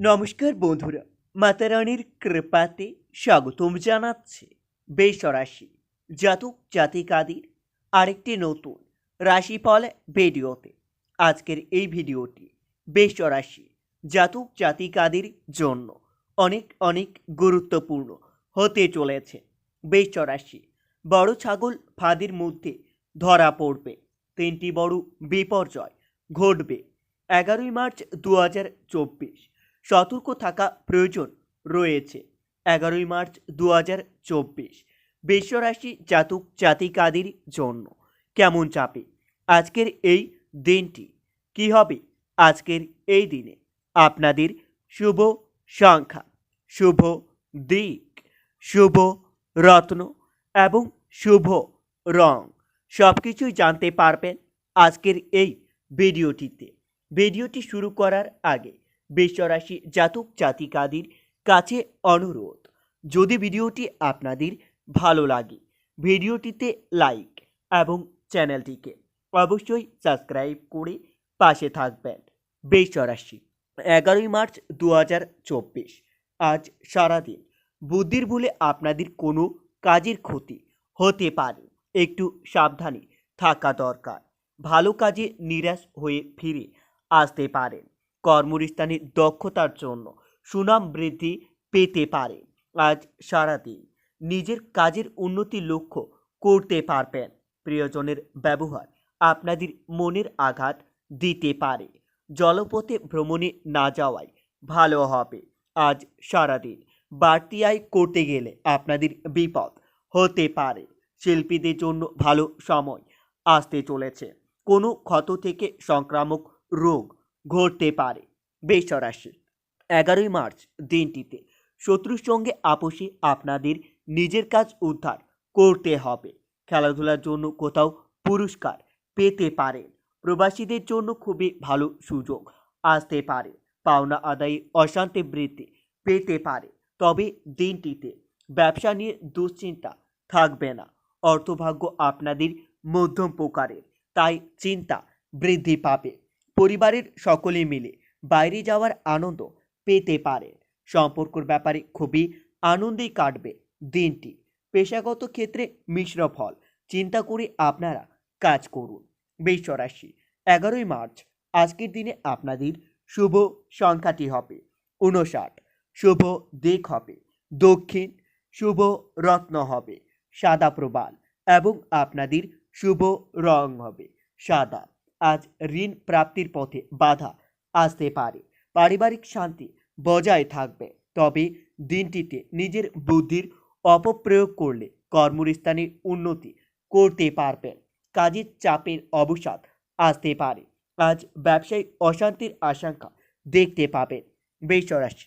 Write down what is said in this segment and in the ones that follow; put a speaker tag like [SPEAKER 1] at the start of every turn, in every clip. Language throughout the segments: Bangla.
[SPEAKER 1] নমস্কার বন্ধুরা, মাতারানির কৃপাতে স্বাগতম জানাচ্ছে বেসরাশি জাতক জাতিকাদের আরেকটি নতুন রাশিফল ভিডিওতে। আজকের এই ভিডিওটি বেসরাশি জাতক জাতিকাদের জন্য অনেক অনেক গুরুত্বপূর্ণ হতে চলেছে। বেসরাশি বড় ছাগল ফাঁদের মধ্যে ধরা পড়বে, তিনটি বড় বিপর্যয় ঘটবে। এগারোই মার্চ দু হাজার চব্বিশ সতর্ক থাকা প্রয়োজন রয়েছে। এগারোই মার্চ দু হাজার চব্বিশ। বিশ্বরাশি জাতক জাতিকাদের জন্য কেমন চাপে? আজকের এই দিনটি কি হবে? আজকের এই দিনে আপনাদের শুভ সংখ্যা, শুভ দিক, শুভ রত্ন এবং শুভ রং। সব কিছুই জানতে পারবেন আজকের এই ভিডিওটিতে। ভিডিওটি শুরু করার আগে বিশ্বরাশি জাতক জাতিকাদের কাছে অনুরোধ। যদি ভিডিওটি আপনাদের ভালো লাগে, ভিডিওটিতে লাইক এবং চ্যানেলটিকে অবশ্যই সাবস্ক্রাইব করে পাশে থাকবেন। বিশ্বরাশি, এগারোই মার্চ দু হাজার চব্বিশ, আজ সারাদিন। বুদ্ধির ভুলে আপনাদের কোনো কাজের ক্ষতি হতে পারে, একটু সাবধানে থাকা দরকার। ভালো কাজে নিরাশ হয়ে ফিরে আসতে পারেন। কর্মস্থানে দক্ষতার জন্য সুনাম বৃদ্ধি পেতে পারে। আজ সারাদিন নিজের কাজের উন্নতি লক্ষ্য করতে পারবেন। প্রিয়জনের ব্যবহার আপনাদের মনের আঘাত দিতে পারে। জলপথে ভ্রমণে না যাওয়াই ভালো হবে। আজ সারাদিন বাড়তি আয় করতে গেলে আপনাদের বিপদ হতে পারে। শিল্পীদের জন্য ভালো সময় আসতে চলেছে। কোনো ক্ষত থেকে সংক্রামক রোগ ঘটতে পারে। বেসরাশি এগারোই মার্চ দিনটিতে শত্রুর সঙ্গে আপোষে আপনাদের নিজের কাজ উদ্ধার করতে হবে। খেলাধুলার জন্য কোথাও পুরস্কার পেতে পারেন। প্রবাসীদের জন্য খুবই ভালো সুযোগ আসতে পারে। পাওনা আদায়ে অশান্তি বৃদ্ধি পেতে পারে। তবে দিনটিতে ব্যবসা নিয়ে দুশ্চিন্তা থাকবে না। অর্থভাগ্য আপনাদের মধ্যম প্রকারের, তাই চিন্তা বৃদ্ধি পাবে। পরিবারের সকলে মিলে বাইরে যাওয়ার আনন্দ পেতে পারে। সম্পর্কর ব্যাপারে খুবই আনন্দেই কাটবে দিনটি। পেশাগত ক্ষেত্রে মিশ্র ফল। চিন্তা করে আপনারা কাজ করুন। বিশ্বরাশি এগারোই মার্চ। আজকের দিনে আপনাদের শুভ সংখ্যাটি হবে উনষাট শুভ দিক হবে দক্ষিণ। শুভ রত্ন হবে সাদা প্রবাল এবং আপনাদের শুভ রং হবে সাদা। আজ ঋণ প্রাপ্তির পথে বাধা আসতে পারে। পারিবারিক শান্তি বজায় থাকবে। তবে দিনটিতে নিজের বুদ্ধির অপপ্রয়োগ করলে কর্মস্থানে উন্নতি করতে পারবেন। কাজের চাপের অবসাদ আসতে পারে। আজ ব্যবসায়িক অশান্তির আশঙ্কা দেখতে পাবেন। বেসরাশি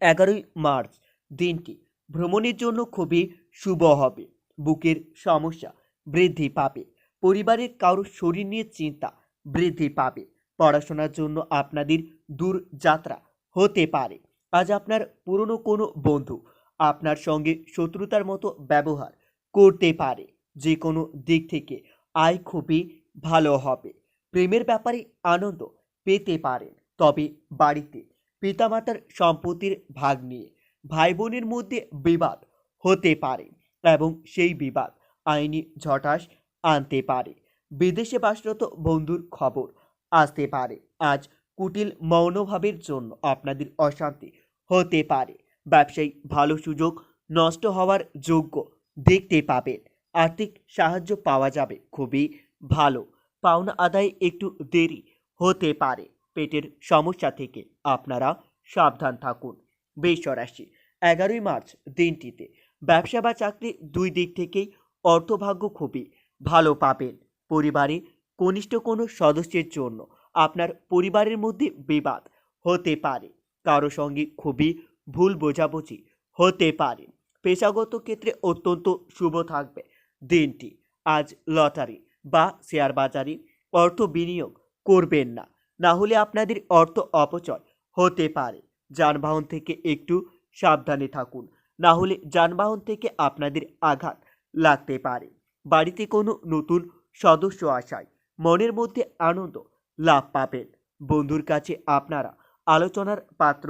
[SPEAKER 1] এগারোই মার্চ দিনটি ভ্রমণের জন্য খুবই শুভ হবে। বুকের সমস্যা বৃদ্ধি পাবে। পরিবারের কারোর শরীর নিয়ে চিন্তা বৃদ্ধি পাবে। পড়াশোনার জন্য আপনাদের দূর যাত্রা হতে পারে। আজ আপনার পুরনো কোনো বন্ধু আপনার সঙ্গে শত্রুতার মতো ব্যবহার করতে পারে। যে কোনো দিক থেকে আয় খুবই ভালো হবে। প্রেমের ব্যাপারে আনন্দ পেতে পারেন। তবে বাড়িতে পিতামাতার সম্পত্তির ভাগ নিয়ে ভাই বোনের মধ্যে বিবাদ হতে পারে এবং সেই বিবাদ আইনি ঝটাস আনতে পারে। বিদেশে বাসরত বন্ধুর খবর। আসতে পারে। আজ কুটিল মৌনভাবের জন্য আপনাদের অশান্তি হতে পারে। ব্যবসায়িক ভালো সুযোগ নষ্ট হওয়ার যোগ্য দেখতে পাবেন। আর্থিক সাহায্য পাওয়া যাবে। খুবই ভালো। পাওনা আদায়ে একটু দেরি হতে পারে। পেটের সমস্যা থেকে আপনারা সাবধান থাকুন। বেসরাশি, এগারোই মার্চ দিনটিতে। ব্যবসা বা চাকরি দুই দিক থেকেই অর্থভাগ্য খুবই ভালো পাবেন। পরিবারে কনিষ্ঠ কোনো সদস্যের জন্য আপনার পরিবারের মধ্যে বিবাদ হতে পারে। কারও সঙ্গে খুবই ভুল বোঝাবুঝি হতে পারে। পেশাগত ক্ষেত্রে অত্যন্ত শুভ থাকবে দিনটি। আজ লটারি বা শেয়ার বাজারে অর্থ বিনিয়োগ করবেন না। না হলে আপনাদের অর্থ অপচয় হতে পারে। যানবাহন থেকে একটু সাবধানে থাকুন। না হলে যানবাহন থেকে আপনাদের আঘাত লাগতে পারে। বাড়িতে কোনো নতুন সদস্য আসায় মনের মধ্যে আনন্দ লাভ পাবেন। বন্ধুর কাছে আপনারা আলোচনার পাত্র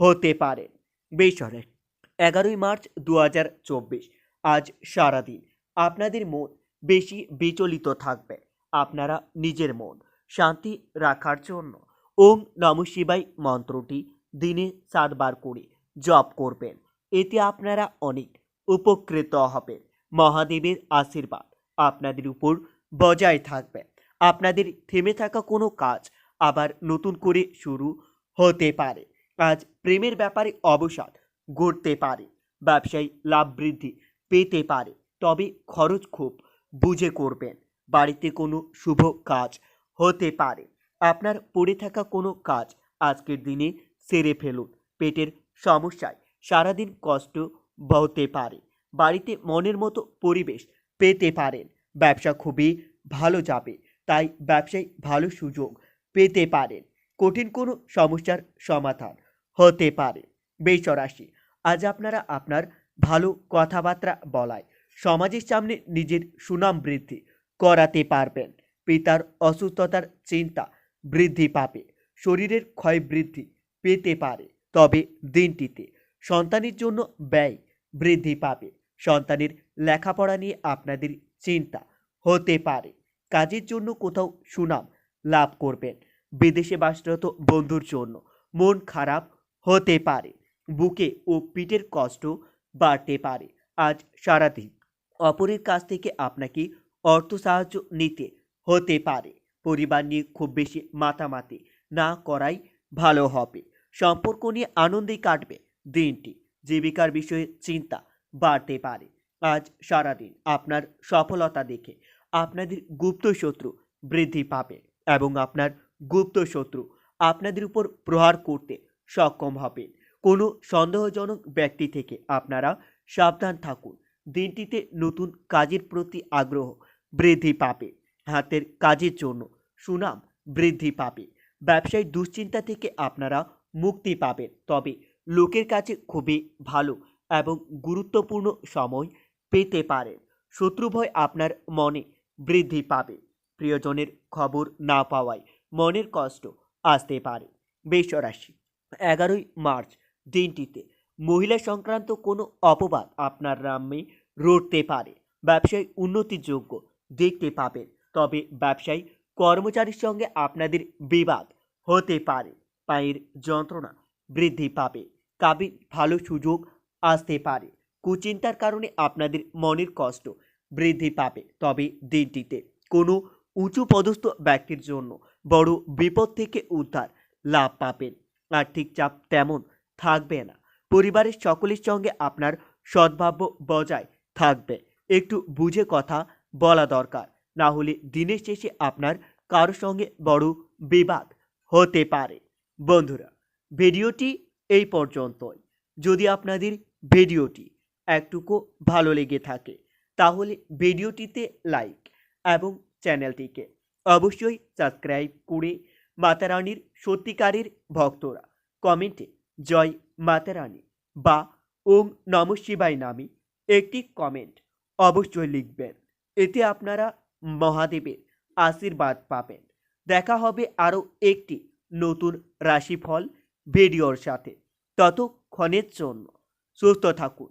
[SPEAKER 1] হতে পারেন। বেসরকারি এগারোই মার্চ দু হাজার চব্বিশ। আজ সারাদিন আপনাদের মন বেশি বিচলিত থাকবে। আপনারা নিজের মন শান্তি রাখার জন্য ওম নম শিবাই মন্ত্রটি দিনে সাতবার করে জপ করবেন। এতে আপনারা অনেক উপকৃত হবেন। মহাদেবের আশীর্বাদ আপনাদের উপর বজায় থাকবে। আপনাদের থেমে থাকা কোনো কাজ আবার নতুন করে শুরু হতে পারে। আজ প্রেমের ব্যাপারে অবসাদ গড়তে পারে, ব্যবসায়ী লাভ বৃদ্ধি পেতে পারে, তবে খরচ খুব বুঝে করবেন। বাড়িতে কোনো শুভ কাজ হতে পারে। আপনার পড়ে থাকা কোনো কাজ আজকের দিনে সেরে ফেলুন। পেটের সমস্যায় সারাদিন কষ্ট হতে পারে। বাড়িতে মনের মতো পরিবেশ পেতে পারেন। ব্যবসা খুবই ভালো যাবে, তাই ব্যবসায় ভালো সুযোগ পেতে পারেন। কঠিন কোনো সমস্যার সমাধান হতে পারে। বেসরাশি আজ আপনারা আপনার ভালো কথাবার্তা বলায় সমাজের সামনে নিজের সুনাম বৃদ্ধি করাতে পারবেন। পিতার অসুস্থতার চিন্তা বৃদ্ধি পাবে, শরীরের ক্ষয় বৃদ্ধি পেতে পারে। তবে দিনটিতে সন্তানের জন্য ব্যয় বৃদ্ধি পাবে। সন্তানের লেখাপড়া নিয়ে আপনাদের চিন্তা হতে পারে। কাজের জন্য কোথাও সুনাম লাভ করবেন। বিদেশে বাসরত বন্ধুর জন্য মন খারাপ হতে পারে। বুকে ও পিঠের কষ্ট বাড়তে পারে। আজ সারাদিন অপরের কাছ থেকে আপনাকে অর্থ সাহায্য নিতে হতে পারে। পরিবার নিয়ে খুব বেশি মাতামাতি না করাই ভালো হবে। সম্পর্ক নিয়ে আনন্দেই কাটবে দিনটি। জীবিকার বিষয়ে চিন্তা বাড়তে পারে। আজ সারাদিন আপনার সফলতা দেখে আপনাদের গুপ্ত শত্রু বৃদ্ধি পাবে এবং আপনার গুপ্ত শত্রু আপনাদের উপর প্রহার করতে সক্ষম হবেন কোনো সন্দেহজনক ব্যক্তি থেকে আপনারা সাবধান থাকুন। দিনটিতে নতুন কাজের প্রতি আগ্রহ বৃদ্ধি পাবে। হাতের কাজের জন্য সুনাম বৃদ্ধি পাবে। ব্যবসায়িক দুশ্চিন্তা থেকে আপনারা মুক্তি পাবেন। তবে লোকের কাছে খুবই ভালো এবং গুরুত্বপূর্ণ সময় পেতে পারেন শত্রুভয় আপনার মনে বৃদ্ধি পাবে। প্রিয়জনের খবর না পাওয়ায় মনের কষ্ট আসতে পারে। বেসরাশি এগারোই মার্চ দিনটিতে মহিলা সংক্রান্ত কোনো অপবাদ আপনার নামে রটতে পারে। ব্যবসায় উন্নতির যোগ্য দেখতে পাবেন। তবে ব্যবসায়ী কর্মচারীর সঙ্গে আপনাদের বিবাদ হতে পারে। পায়ের যন্ত্রণা বৃদ্ধি পাবে। কাবি ভালো সুযোগ আসতে পারে। কুচিন্তার কারণে আপনাদের মনের কষ্ট বৃদ্ধি পাবে। তবে দিনটিতে কোনো উঁচু পদস্থ ব্যক্তির জন্য বড় বিপদ থেকে উদ্ধার লাভ পাবেন। আর্থিক চাপ তেমন থাকবে না। পরিবারের সকলের সঙ্গে আপনার সদ্ভাব্য বজায় থাকবে। একটু বুঝে কথা বলা দরকার। না হলে দিনের শেষে আপনার কারোর সঙ্গে বড় বিবাদ হতে পারে। বন্ধুরা, ভিডিওটি এই পর্যন্তই। যদি আপনাদের ভিডিওটি একটুকু ভালো লেগে থাকে। তাহলে ভিডিওটিতে লাইক এবং চ্যানেলটিকে অবশ্যই সাবস্ক্রাইব করে মাতারানির সত্যিকারের ভক্তরা কমেন্টে জয় মাতারানী বা ওম নম শিবায় নামে একটি কমেন্ট অবশ্যই লিখবেন। এতে আপনারা মহাদেবের আশীর্বাদ পাবেন। দেখা হবে আরও একটি নতুন রাশিফল ভিডিওর সাথে। ততক্ষণের জন্য সুস্থ থাকুন।